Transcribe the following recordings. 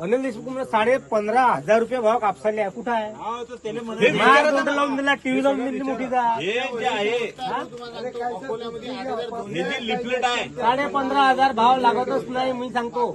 अनिल देशमुख म्हणजे साडे पंधरा हजार रुपये भाव कापसाले आहे. कुठं आहे? लावून दिला? टीव्ही लावून दिली मोठीचा हे जे आहे हे जे लिफलेट आहे. साडे पंधरा हजार भाव लागतच नाही मी सांगतो.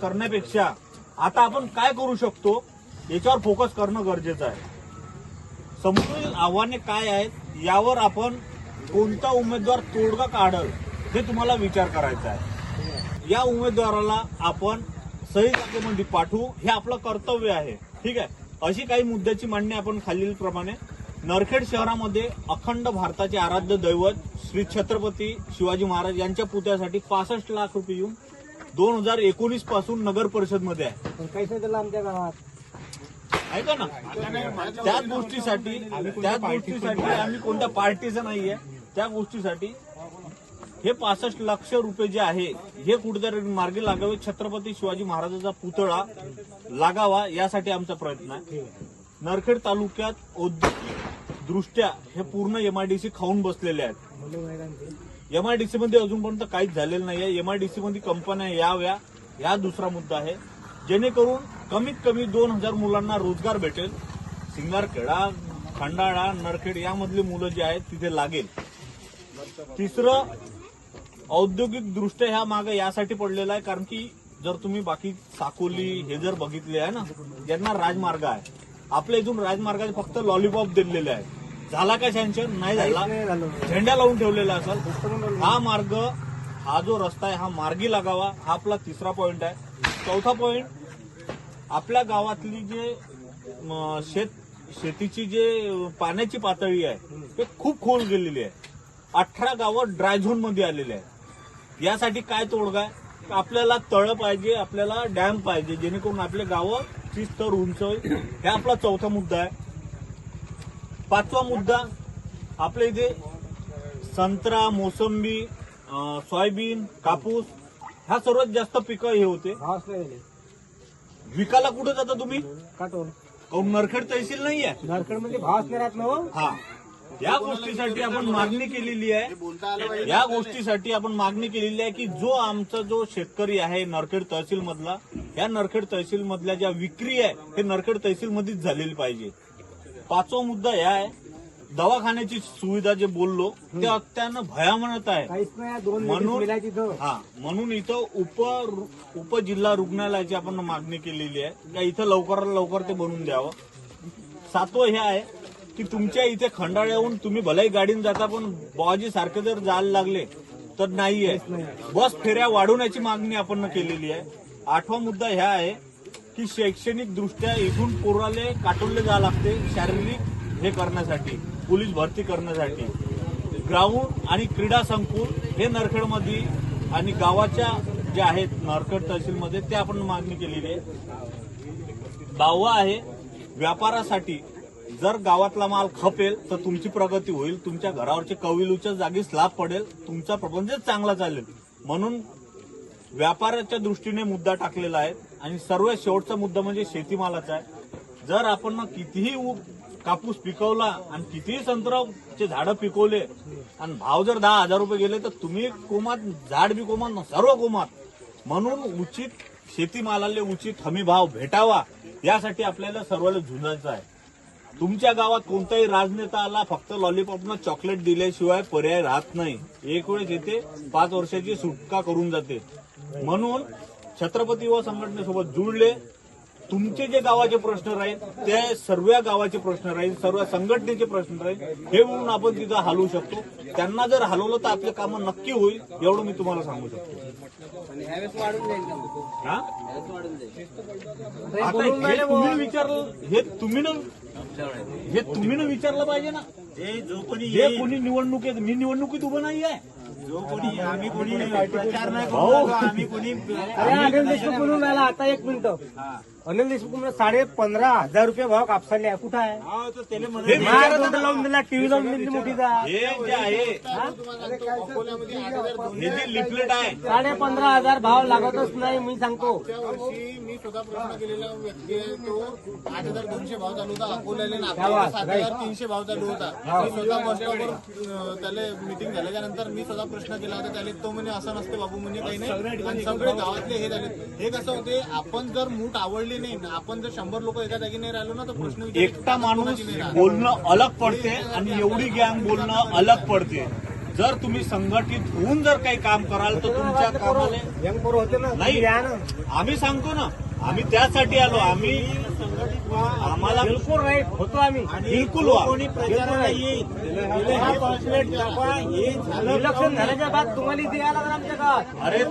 करण्यापेक्षा आता आपण काय करू शकतो याच्यावर फोकस करणं गरजेचं आहे. समोरील आव्हाने काय आहेत यावर आपण कोणता उमेदवार तोडगा काढल हे तुम्हाला विचार करायचा आहे. या उमेदवाराला आपण सही जागेमध्ये पाठवू हे आपलं कर्तव्य आहे. ठीक आहे? अशी काही मुद्द्याची मांडणी आपण खालीलप्रमाणे. नरखेड शहरामध्ये अखंड भारताचे आराध्य दैवत श्री छत्रपती शिवाजी महाराज यांच्या पुतळ्यासाठी पासष्ट लाख रुपये येऊन दोन हजार एकोणीसपासून नगर परिषदमध्ये आहे. आमच्या गावात ऐका ना. त्याच गोष्टीसाठी त्याच गोष्टीसाठी आम्ही कोणत्या पार्टीचं नाहीये. त्या गोष्टीसाठी हे पासष्ट लक्ष रुपये जे आहे हे कुठेतरी मार्गी लागावे. छत्रपती शिवाजी महाराजांचा पुतळा लागावा यासाठी आमचा प्रयत्न आहे. नरखेड तालुक्यात औद्योगिक दृष्ट्या हे पूर्ण एमआयडीसी खाऊन बसलेले आहेत. एमआयडीसी मध्ये अजूनपर्यंत काहीच झालेलं नाही आहे एमआयडीसी मध्ये कंपन्या याव्या या दुसरा मुद्दा आहे. जेणेकरून कमीत कमी दोन हजार मुलांना रोजगार भेटेल. सिंगारखेडा खंडाळा नरखेड यामधली मुलं जी आहेत तिथे लागेल. तिसरं औद्योगिक दृष्ट्या ह्या मागे यासाठी पडलेला आहे कारण की जर तुम्ही बाकी साकोली हे जर बघितले आहे ना ज्यांना राजमार्ग आहे. आपल्या इथून राजमार्गाचे फक्त लॉलीपॉप दिलेले आहे झाला का सँक्शन नाही झाला. झेंडा लावून ठेवलेला असेल. हा मार्ग हा जो रस्ता आहे हा मार्गी लागावा. हा आपला तिसरा पॉइंट आहे. चौथा पॉइंट आपल्या गावातली जे शेत शेतीची जे पाण्याची पातळी आहे ते खूप खोल गेलेली आहे. अठरा गावं ड्राय झोनमध्ये आलेले आहे यासाठी काय तोडगा आहे? आपल्याला तळ पाहिजे आपल्याला डॅम पाहिजे जेणेकरून आपले गावं ची स्तर उंच होईल. हे आपला चौथा मुद्दा आहे. पाचवा मुद्दा आपल्या इथे संत्रा मोसंबी सोयाबीन कापूस ह्या सर्वात जास्त पिकं हे होते. विकायला कुठे जाता तुम्ही? काहून नरखेड तहसील नाहीये? झारखंडमध्ये भावच नाही राहत ना हो? हा. या गोष्टीसाठी आपण मागणी केलेली आहे. या गोष्टीसाठी आपण मागणी केलेली आहे की जो आमचा जो शेतकरी आहे नरखेड तहसील मधला या नरखेड तहसील मधल्या ज्या विक्री आहे हे नरखेड तहसील मध्येच झालेली पाहिजे. पाचवा मुद्दा हा आहे. दवाखान्याची सुविधा जे बोललो ते अत्यंत भयावनत आहे. काहीच नाही दोन म्हणून- तिथं. हा म्हणून इथं उप उपजिल्हा रुग्णालयाची आपण मागणी केलेली आहे. का इथं लवकरात लवकर ते बनवून द्यावं. सातवं हे आहे की तुमच्या इथे खंडाळ्याहून तुम्ही भलेही गाडीने जाता पण बाबाजी सारखे जर जायला लागले तर नाहीये. बस फेऱ्या वाढवण्याची मागणी आपण केलेली आहे. आठवा मुद्दा ह्या आहे की शैक्षणिक दृष्ट्या इथून पोराले काटोलले जावं लागते शारीरिक हे करण्यासाठी पोलीस भरती करण्यासाठी. ग्राउंड आणि क्रीडा संकुल हे नरखेडमध्ये आणि गावाच्या जे आहेत नरखेड तहसीलमध्ये ते आपण मागणी केलेली आहे. दावा आहे व्यापारासाठी जर गावातला माल खपेल तर तुमची प्रगती होईल. तुमच्या घरावरचे कविलूच्या जागी लाभ पडेल. तुमचा प्रबंधच चांगला चालेल. म्हणून व्यापाराच्या दृष्टीने मुद्दा टाकलेला आहे. आणि सर्व शेवटचा मुद्दा म्हणजे शेतीमालाचा आहे. जर आपण ना कितीही कापूस पिकवला आणि कितीही संत्राचे झाडं पिकवले आणि भाव जर दहा हजार रुपये गेले तर तुम्ही कोमात झाड बी कोमात सर्व कोमात. म्हणून उचित शेतीमालाले उचित हमी भाव भेटावा यासाठी आपल्याला सर्वांना झुंजायचं आहे. तुमच्या गावात कोणताही राजनेता आला फक्त लॉलीपॉपनं चॉकलेट दिल्याशिवाय पर्याय राहत नाही. एक वेळेस येते पाच वर्षाची सुटका करून जाते. म्हणून छत्रपती व संघटनेसोबत जुळले. तुमचे जे गावाचे प्रश्न राहील ते सर्व गावाचे प्रश्न राहील सर्व संघटनेचे प्रश्न राहील हे म्हणून आपण तिथं हलवू शकतो. त्यांना जर हलवलं तर आपले कामं नक्की होईल एवढं मी तुम्हाला सांगू शकतो? आता तुम्ही विचारलं हे तुम्ही न हे तुम्ही न विचारलं पाहिजे ना. हे कोणी निवडणुकीत मी निवडणुकीत उभं नाही आहे जो कोणी आम्ही कोणी प्रचार नाही आम्ही कोणी अनिल देशमुख बोलून राहिला. आता एक मिनिट. अनिल देशमुख साडे पंधरा हजार रुपये भाव कापसाले आहे. कुठं आहे? लावून दिला टीव्ही लावून दिली मोठीचा. हे जे आहे हे? जे लिफलेट आहे. साडे पंधरा हजार भाव लागतच नाही मी सांगतो. मागच्या वर्षी मी स्वतः प्रश्न केलेला व्यक्ती आहे तो आठ हजार दोनशे भाव चालू होता अकोल्याला आणि आपल्याला सात हजार तीनशे भाव चालू होता. मी स्वतः बस स्टॉपवर अं, त्याला मिटिंग झाल्याच्यानंतर मी स्वतः प्रश्न केला होता त्याला तो म्हणे असं नसते बाबू म्हणे काही नाही. आणि सगळे गावातले हे झाले. हे कसं होते आपण जर मूठ आवडली नाही आपण जर शंभर लोक एका जागी नाही राहिलो ना तर प्रश्न एकटा माणूस. बोलणं अलग पडते आणि एवढी गँग बोलणं अलग पडते. जर तुम्ही संघटित होऊन जर काही काम कराल तर तुमच्या कामाला नाही. आम्ही सांगतो ना. आम्ही त्यासाठी आलो. आम्ही आम्हाला बिलकुल राईट होतो आम्ही. बिलकुल. कोणी प्रचाराला येईल इलेक्शन झाल्याच्या बाद तुम्हाला इथे यायला लागलं आमच्या गावात. अरे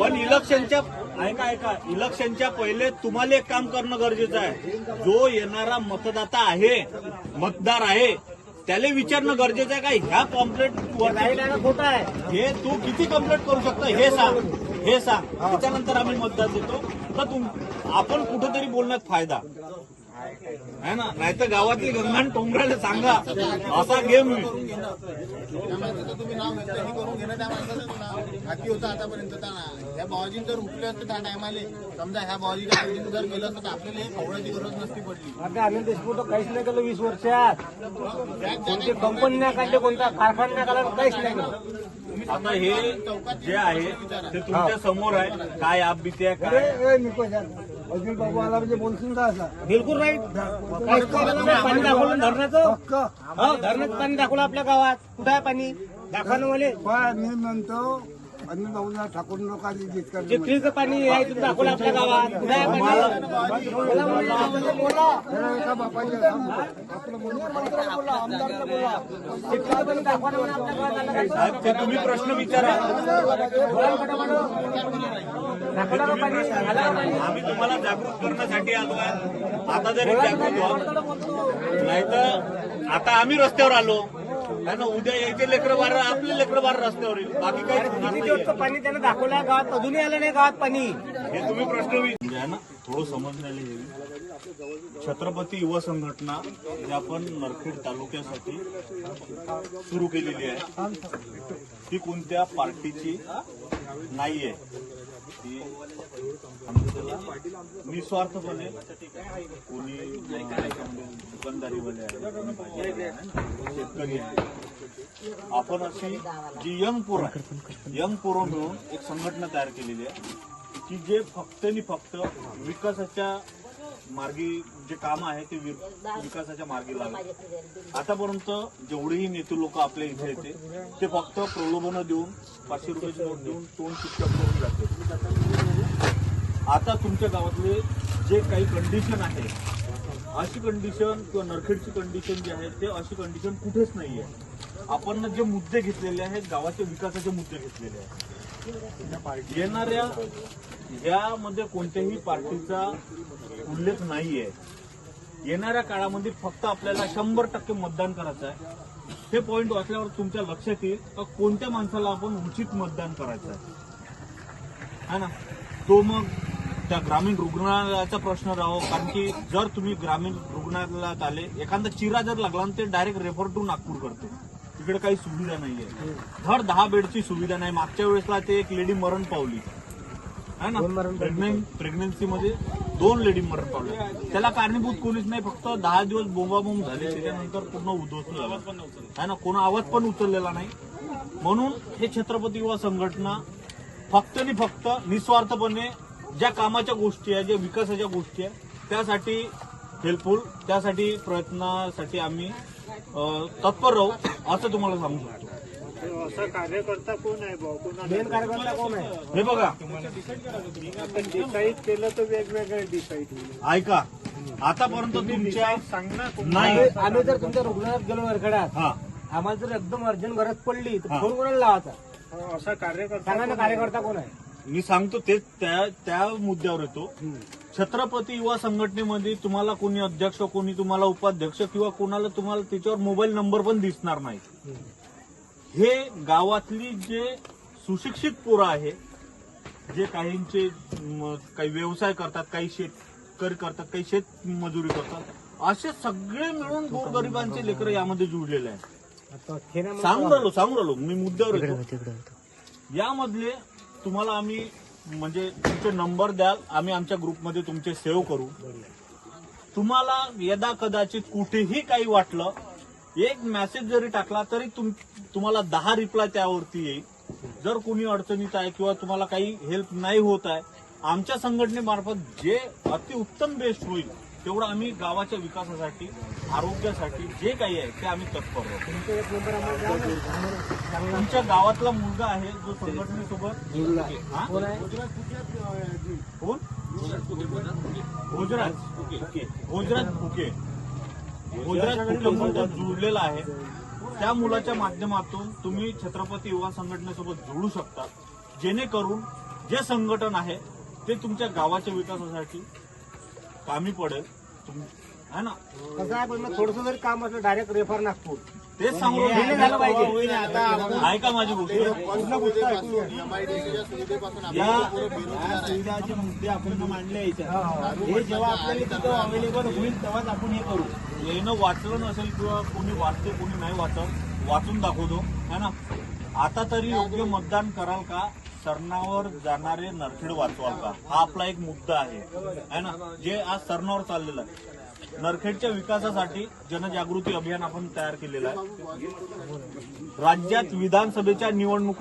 पण इलेक्शनच्या ऐका ऐका. इलेक्शनच्या पहिले तुम्हाला एक काम करणं गरजेचं आहे. जो येणारा मतदाता आहे मतदार आहे त्याला विचारणं गरजेचं आहे का? ह्या ना खोटं आहे. हे तू किती कंप्लेंट करू शकतो? हे सांग. हे सांग. त्याच्यानंतर आम्ही मतदान देतो. तर तुम आपण कुठेतरी बोलण्यात फायदा. आहे ना? नाही तर गावातली गंगाण टोंगराला सांगा. असा गेम तुम्ही नाव करून घेणं त्या माणसाचं नाव हाती होतं आतापर्यंत त्या ह्या बाबाजी जर उठले असते त्या टायमाले समजा ह्या जर गेलं असतं तर आपल्याला हे गरज नसती पडली आता अनिल देशमुख तर काहीच नाही केलं वीस वर्षात. कोणती कंपनी नाही काढली कोणता कारखाना नाही काढला काहीच नाही केलं. आता हे जे आहे ते तुमच्यासमोर आहे. काय आप भीती आहे काय अजून बाबू आला म्हणजे बोलशील का असा? बिलकुल राईट. पाणी दाखवलं धरणाचं हो धरणाचं पाणी दाखवलं आपल्या गावात. कुठं आहे पाणी? दाखवा ना मला. पण मी म्हणतो अनिल बाबूला ठाकूर लोकांनी जितका चिखलीचं पाणी आहे तिथं दाखवलं आपल्या गावात. कुठं आहे पाणी? बोला म्हणलं, बोला. एका बापाच्या आपलं बोलणं बोला. आमदारला बोला. चिखलीचं पाणी दाखवा ना म्हणलं आपल्या गावात आलं काही. साहेब ते तुम्ही प्रश्न विचारा. आम्ही तुम्हाला जागृत करण्यासाठी आलो आहे. आता जरी जागृत व्हा नाहीतर आता आम्ही रस्त्यावर आलो. है ना उद्या यायचे लेकरं बार आपले लेकरं बार रस्त्यावर येईल. बाकी काही पाणी त्यानं दाखवलं गावात? अजूनही आलं नाही गावात पाणी. हे तुम्ही प्रश्न विच- आहे ना थोडं समजण्याला येईल छत्रपती युवा संघटना ही आपण नरखेड तालुक्यासाठी सुरू केलेली आहे ती कोणत्या पार्टीची नाहीये. ती निस्वार्थपणे कोणी दुकानदारी दुकानदारीवाले आहे शेतकरी आहे आपण अशी जी यंग पोरं यंग पोरं मिळून एक संघटना तयार केलेली आहे की जे फक्त आणि फक्त विकासाच्या मार्गी जे काम आहे ते विकासाच्या मार्गी लागले आतापर्यंत जेवढेही नेते लोक आपल्या इथे येते ते फक्त प्रलोभनं देऊन पाचशे रुपयाची नोट देऊन तोंड शिक्षक करून जाते. आता तुमच्या गावातले जे काही कंडिशन आहे अशी कंडिशन किंवा नरखेडची कंडिशन जी आहे ते अशी कंडिशन कुठेच नाही आहे आपण जे मुद्दे घेतलेले आहेत गावाच्या विकासाचे मुद्दे घेतलेले आहेत. येणाऱ्या यामध्ये कोणत्याही पार्टीचा उल्लेख नाहीये. येणाऱ्या काळामध्ये फक्त आपल्याला शंभर टक्के मतदान करायचं आहे. हे पॉईंट वाचल्यावर तुमच्या लक्षात येईल का कोणत्या माणसाला आपण उचित मतदान करायचं आहे? ना? तो मग त्या ग्रामीण रुग्णालयाचा प्रश्न राहो कारण की जर तुम्ही ग्रामीण रुग्णालयात आले एखादा चिरा जर लागला ना ते डायरेक्ट रेफर टू नागपूर करते तिकडे काही सुविधा नाहीये. धड दहा बेडची सुविधा नाही. मागच्या वेळेसला ते एक लेडी मरण पावली. है ना? प्रेग्नेंट प्रेग्नन्सी मध्ये दोन लेडी मरण पावले. त्याला कारणीभूत कोणीच नाही. फक्त दहा दिवस बोंबाबोंब झाले. त्याच्यानंतर पूर्ण उद्ध्वस्त झाला. है ना? कोण आवाज पण उचललेला नाही. म्हणून हे छत्रपती युवा संघटना फक्त आणि फक्त निस्वार्थपणे ज्या कामाच्या गोष्टी आहेत ज्या विकासाच्या गोष्टी आहेत त्यासाठी हेल्पफुल त्यासाठी प्रयत्नासाठी आम्ही तत्पर राहू असं तुम्हाला सांगू शकतो. असा कार्यकर्ता कोण आहे भाऊ? कोणाला मेन कार्यकर्ता कोण आहे? हे बघा. आपण डिसाईड केलं तर वेगवेगळं डिसाईड होईल. ऐका. आतापर्यंत तुमच्या सांग ना कोण? नाही. आम्ही- जर तुमच्या रुग्णालयात गेलो वरखड्यात हा. आम्हाला जर एकदम अर्जंट गरज पडली तर हा. फोन कोणाला लावायचा? असा कार्यकर्ता सांगा ना कार्यकर्ता कोण आहे? मी सांगतो तेच त्या त्या मुद्द्यावर येतो. छत्रपती युवा संघटनेमध्ये तुम्हाला कोणी अध्यक्ष कोणी तुम्हाला उपाध्यक्ष किंवा कोणाला तुम्हाला त्याच्यावर मोबाईल नंबर पण दिसणार नाही. हे गावातली जे सुशिक्षित पोरं आहे जे काहींचे काही व्यवसाय करतात काही शेत शेतकरी करतात काही शेत मजुरी करतात असे सगळे मिळून गोरगरिबांचे लेकर यामध्ये जुळलेले आहेत. सांगून राहिलो सांगून राहिलो मी मुद्द्यावर येतो. यामधले तुम्हाला आम्ही म्हणजे तुमचे नंबर द्याल आम्ही आमच्या ग्रुपमध्ये तुमचे सेव्ह करू. तुम्हाला यदा कदाचित कुठेही काही वाटलं एक मेसेज जरी टाकला तरी तुम तुम्हाला दहा रिप्लाय त्यावरती येईल. जर कोणी अडचणीत आहे किंवा तुम्हाला काही हेल्प नाही होत आहे आमच्या संघटनेमार्फत जे अतिउत्तम बेस्ट होईल तेवढं आम्ही गावाच्या विकासासाठी आरोग्यासाठी जे काही आहे ते आम्ही तत्पर आहोत तुमच्या गावातला मुलगा आहे जो संघटनेसोबत हा? कोण भोजराज भोजराज फुके. भोजराज फुके सोबत जुळलेला आहे. त्या मुलाच्या माध्यमातून तुम्ही छत्रपती युवा संघटनेसोबत जोडू शकता. जेणेकरून जे संघटन आहे ते तुमच्या गावाच्या विकासासाठी कामी पडेल. है ना. कसं आहे पण थोडस जरी काम असलं डायरेक्ट रेफर नागपूर. तेच सांगू. हे झालं पाहिजे. ऐका माझी गोष्ट. मुद्दे आपण मांडले याच्यात. हे जेव्हा आपल्याला तिथं अवेलेबल होईल तेव्हाच आपण हे करू. येणं वाचलं नसेल किंवा कोणी वाचते कोणी नाही वाचत वाचून दाखवतो. है ना? आता तरी योग्य मतदान कराल का? सरणावर जाणारे नरखेड वाचवाल का हा आपला एक मुद्दा आहे. है ना? जे आज सरणावर चाललेलं आहे. नरखेडच्या विकासासाठी जनजागृती अभियान आपण तयार केलेलं आहे. राज्यात विधानसभेच्या निवडणुका